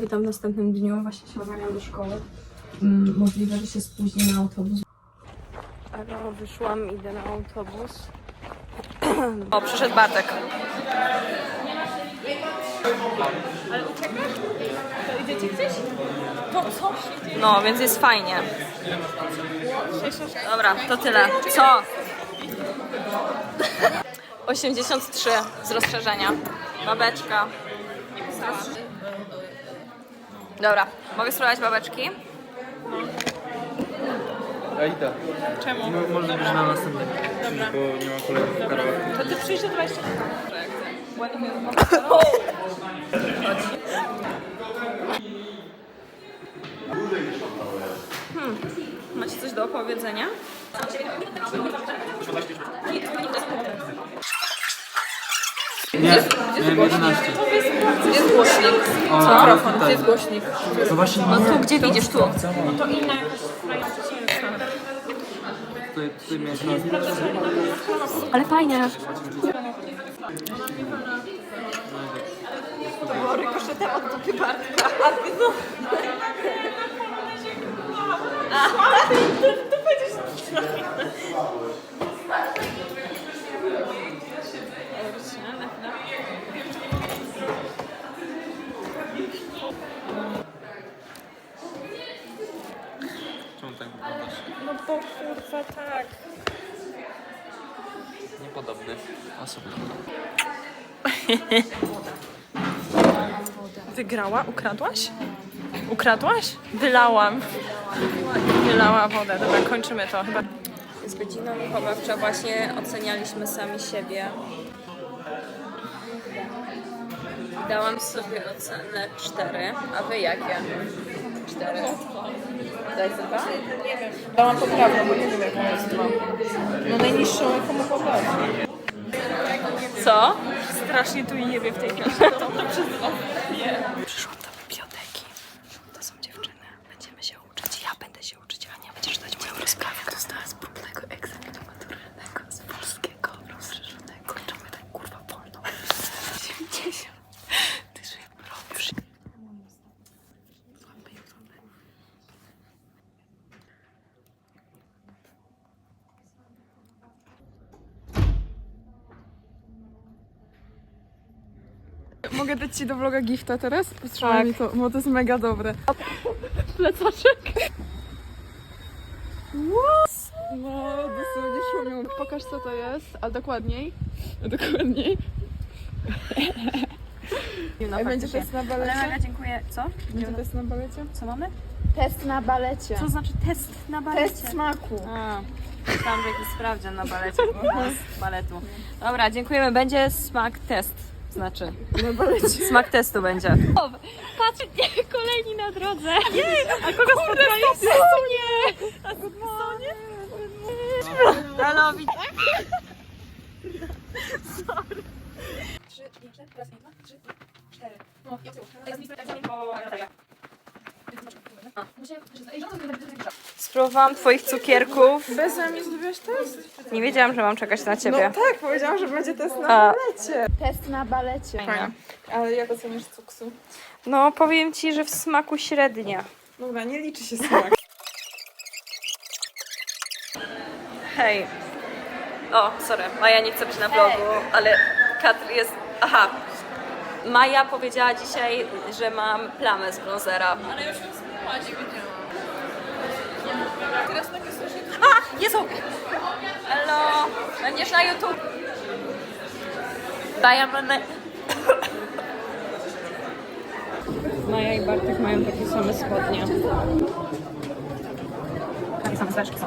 Witam w następnym dniu, właśnie się ogarniam do szkoły. Mm, możliwe, że się spóźnię na autobus. Ale wyszłam, idę na autobus. O, przyszedł Bartek. Idziecie gdzieś? To co się dzieje? No, więc jest fajnie. Dobra, to tyle. Co? 83 z rozszerzenia. Babeczka. Dobra, mogę spróbować babeczki? Ja idę. Czemu? No, może być na następnym, bo nie ma kolegów w karaoke. To ty przyjdź do 20 Ładnie Macie coś do opowiedzenia? Nie, miałem 11. Głośnik. O, Mikrofon, tutaj. jest głośnik. To właśnie No tu, gdzie widzisz? Tu. To inna jakaś sprawa cięższa. tutaj, tutaj miałeś na Ale fajnie. Czemu No bo kurwa tak. Niepodobny. Osobny. Wygrała? Ukradłaś? Ukradłaś? Wylałam. Wylała wodę. Dobra, kończymy to. Chyba Z godziną wychowawcza właśnie ocenialiśmy sami siebie. Dałam sobie ocenę 4, a wy jakie? 4. Daj za dwa? Dałam poprawną, bo nie wiem jaką jest dwa. No najniższą jaką mogła dać. Co? Strasznie tu jebie w tej klasie. To, przez was. Przyszłam do biblioteki. To są dziewczyny. Będziemy się uczyć. Ja będę się uczyć, a nie będziesz dać moją rozprawkę. Dostała z próbnego egzaminu maturalnego z polskiego rozszerzonego. Kończymy tak kurwa wolno. 90. Ty że robisz. Złapy, złapy. Mogę dać ci do vloga gifta teraz? Potrzeba mi to, bo to jest mega dobre. Plecaczek. What? No, dosłownie szło mi. Pokaż co to jest, a dokładniej. A dokładniej. Ej, będzie test na balecie? dziękuję. Co? Będzie test na balecie? Co mamy? Test na balecie. Co znaczy test na balecie? Test smaku. A, myślałam, że jakiś sprawdzian na balecie, bo z baletu. Dobra, dziękujemy. Będzie smak test. Znaczy, Na balecie. smak testu będzie. Patrz, nie, kolejni na drodze. Nie, a kogo spotkaliście? Nie. A co nie? Halo, widzę. Spróbowałam twoich cukierków. Bez nami zrobiłaś test? Nie wiedziałam, że mam czekać na No ciebie. tak, powiedziałam, że będzie test na A. balecie. Test na balecie. Fajne. Ale jak oceniasz cuksu? No, powiem ci, że w smaku średnia. Dobra, nie liczy się smak. Hej. O, sorry, Maja nie chce być na vlogu, ale Katr jest... Aha. Maja powiedziała dzisiaj, że mam plamę z bronzera. Ale już ją zmyła, nie wiedziałam. Teraz takie A! Jezu! Hello! Będziesz na YouTube? Będę... Maja i Bartek mają takie same spodnie. Takie same zeszki są.